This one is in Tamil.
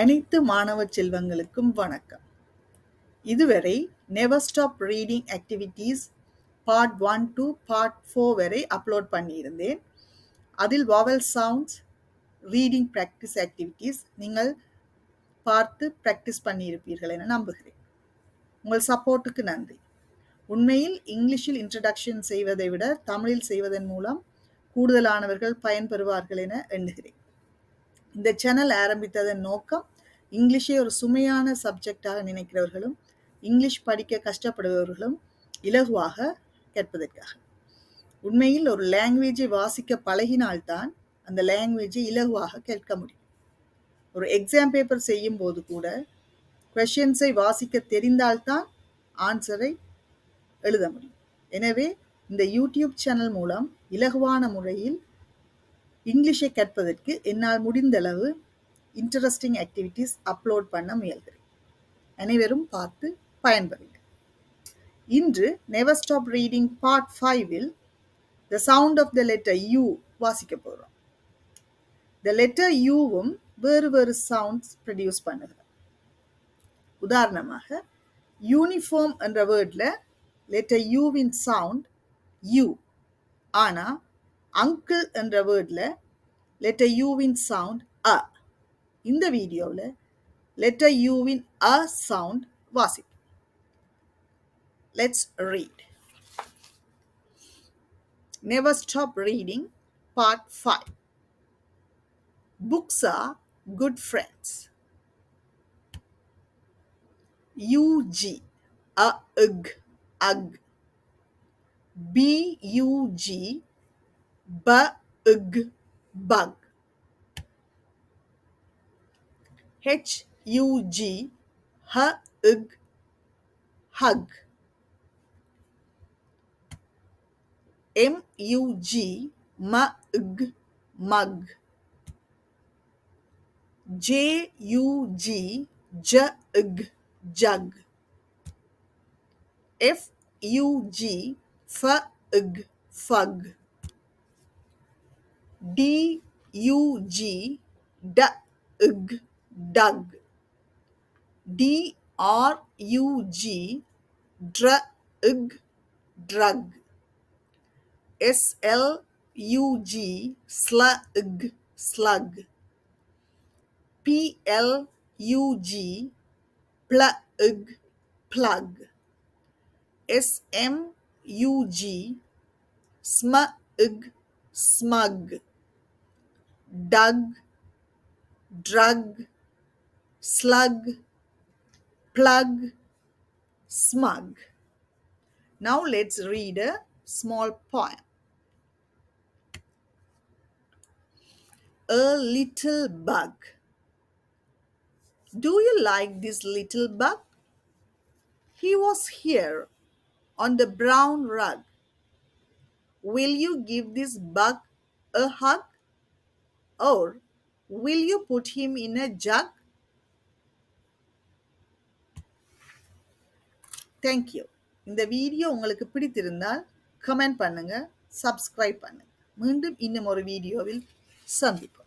அனைத்து மாணவ செல்வங்களுக்கும் வணக்கம். இதுவரை never stop reading activities part one two part four வரை அப்லோட் பண்ணியிருந்தேன். அதில் vowel sounds reading practice activities நீங்கள் பார்த்து ப்ராக்டிஸ் பண்ணியிருப்பீர்கள் என நம்புகிறேன். உங்கள் சப்போர்ட்டுக்கு நன்றி. உண்மையில் இங்கிலீஷில் இன்ட்ரடக்ஷன் செய்வதை விட தமிழில் செய்வதன் மூலம் கூடுதலானவர்கள் பயன்பெறுவார்கள் என எண்ணுகிறேன். இந்த சேனல் ஆரம்பித்ததன் நோக்கம் இங்கிலீஷை ஒரு சுமையான சப்ஜெக்டாக நினைக்கிறவர்களும் இங்கிலீஷ் படிக்க கஷ்டப்படுபவர்களும் இலகுவாக கேட்பதற்காக. உண்மையில் ஒரு லாங்குவேஜை வாசிக்க பழகினால்தான் அந்த லாங்குவேஜை இலகுவாக கேட்க முடியும். ஒரு எக்ஸாம் பேப்பர் செய்யும் போது கூட கொஷின்ஸை வாசிக்க தெரிந்தால்தான் ஆன்சரை எழுத முடியும். எனவே இந்த யூடியூப் சேனல் மூலம் இலகுவான முறையில் இங்கிலீஷை கற்பதற்கு என்னால் முடிந்தளவு இன்ட்ரெஸ்டிங் ஆக்டிவிட்டீஸ் அப்லோட் பண்ண முயல்கிறேன். அனைவரும் பார்த்து பயன்பெறுங்கள். இன்று never stop reading part ஃபைவில் the sound of the letter U வாசிக்க போகிறோம் த லெட்டர் யூவும் வேறு வேறு சவுண்ட்ஸ் ப்ரொடியூஸ் பண்ணுகிறோம் உதாரணமாக யூனிஃபார்ம் என்ற வேர்டில் லெட்டர் யூவின் சவுண்ட் யூ ஆனால் அங்கிள் என்ற வேர்டில் லெட்டர் யூவின் சவுண்ட் அ இந்த வீடியோவில் லெட்டர் யூவின் அ சவுண்ட் வாசிப்போம். Let's read never stop reading part five books are good friends ug a ug ug bug bug bug h u g hug hug m u g mug mug j u g jug jug f u g fug fug D U G Dug Dug D R U G Drug Drug. S L U G Slug Slug. P L U G Plug Plug. S M U G Smug Smug dug, drug, slug, plug, smug. Now let's read a small poem. A little bug. Do you like this little bug? He was here on the brown rug. Will you give this bug a hug? Or will you put him in a jug? Thank you இந்த வீடியோ உங்களுக்கு பிடித்திருந்தால் கமெண்ட் பண்ணுங்க சப்ஸ்கிரைப் பண்ணுங்க. மீண்டும் இன்னும் ஒரு வீடியோவில் சந்திப்போம்.